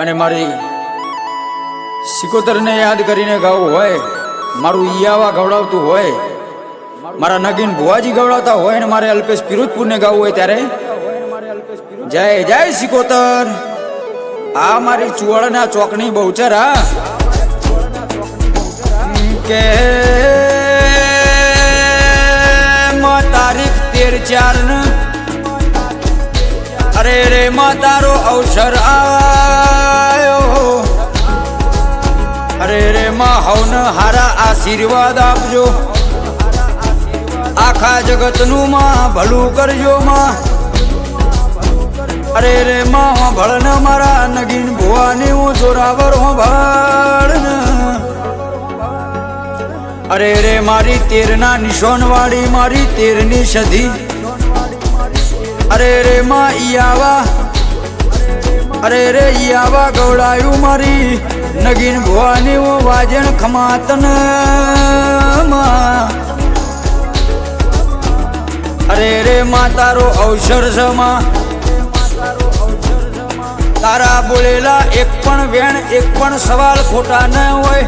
અને મારી સિકોતરને યાદ કરીને ગાવું હોય, મારું ઈયાવા ગવડાવતું હોય, મારા નગીન ભુવાજી ગવડાવતા હોય ને મારે અલ્પેશ પિરોજપુરને ગાવું હોય ત્યારે? જય જય સિકોતર! આ મારી ચુવાડના ચોકની બહુચર, હા? કે તારીખ તેર ચાર અરે રે, માં તારો આશીર્વાદ આપજો. આખા જગતનું માં ભલું કરજો માં. અરે રે માં, ભળન મારા નગીન ભુવાની હું જોરાવર હું ભળન. અરે રે મારી તેરના નિશોનવાળી, મારી તેરની સધી. અરે રે માં ઈયાવા અરે રે ઈયાવા ગવડાયું મારી. નગીન ભુવાની હું વાજણ ખમાતન અરે રે માં તારો અવસર છે તારા બોલેલા એક પણ વેણ, એક પણ સવાલ ખોટા ન હોય.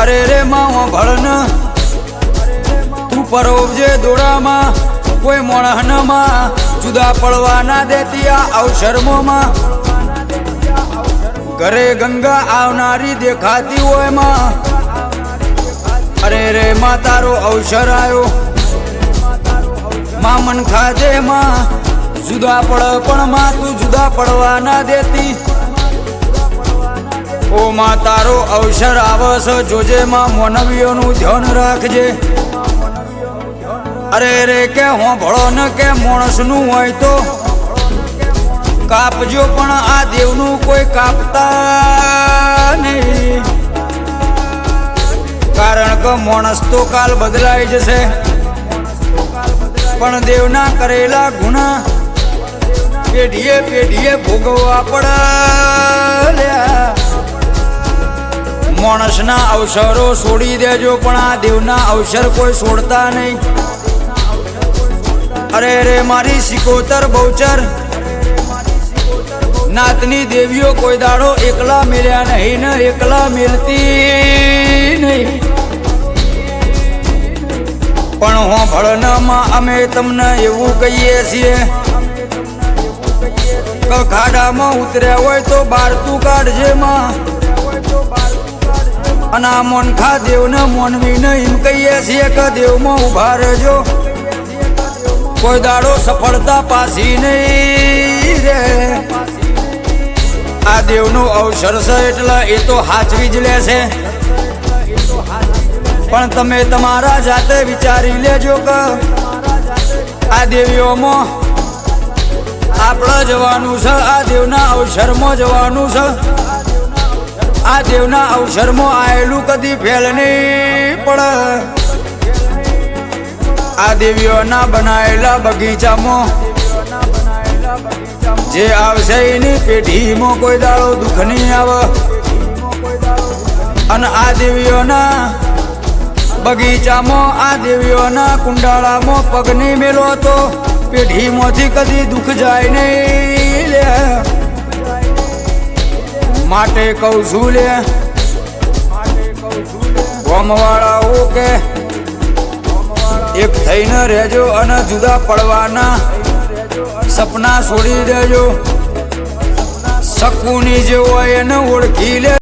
અરે રે માં ભળન, તું પરોવજે દોડામાં, કોઈ મોણહનમાં જુદા પડવા ના દેતી આ અવસરમાં ઘરે ગંગા આવનારી દેખાતી હોયમાં. અરે રે માં, તારો અવસર આવ્યો માં મન ખાધે માં. જુદા પડ પણ માં તું જુદા પડવા દેતી. ઓ માં, તારો અવસર આવસ, જોજે માં મોનવીઓનું ધ્યાન રાખજે. અરે રે, કે હું ભળો ન કે માણસનું હોય તો. કાપજો પણ આ દેવનું કાપતા નહીં કારણ કે માણસ તો કાલ બદલાઈ જશે. પણ દેવના કરેલા ગુના પેઢીએ પેઢીએ ભોગવવા પડે માણસના અવસરો છોડી દેજો, પણ આ દેવના અવસર કોઈ છોડતા નહીં. અરે રે મારી સિકોતર બહુચર. નાતની દેવીઓ કોઈ દાડો એકલા મેળ્યા નહીં, ને એકલા મેળતી નહીં. પણ હો ભળનામાં અમે તમને એવું કહીએ છીએ ખાડામાં ઉતર્યા હોય તો બાર તું કાઢજે માં અને આ મોનખા દેવને મોનવીને એમ કહીએ છીએ કે દેવમાં ઊભા રહેજો. કોઈ દાડો સફળતા પાછી નહીં રે આ દેવનું અવસર છે એટલે એ તો હાચવી જ લે છે. પણ તમે તમારા જાતે વિચારી લેજો કે આ દેવીઓમાં આપણે જવાનું છે, આ દેવના અવસરમાં જવાનું છે. આ દેવના અવસરમાં આવેલું કદી ફેલ નહીં પડે. આ દેવીઓના બનાવેલા બગીચામાં જે આવશે એની પેઢીમાં કોઈ દાળો દુઃખ નહીં આવે. અને આ દેવીઓના બગીચામાં, આ દેવીઓના કુંડાળામાં પગની મેલો તો પેઢીમાંથી કદી દુઃખ જાય નહીં લે. માટે કહું છું લે. ગોમવાળાઓ કે એક થઈને રહેજો અને જુદા પડવાના. સપના છોડી દેજો. શકુની જે હોય એને ઓળખી લે.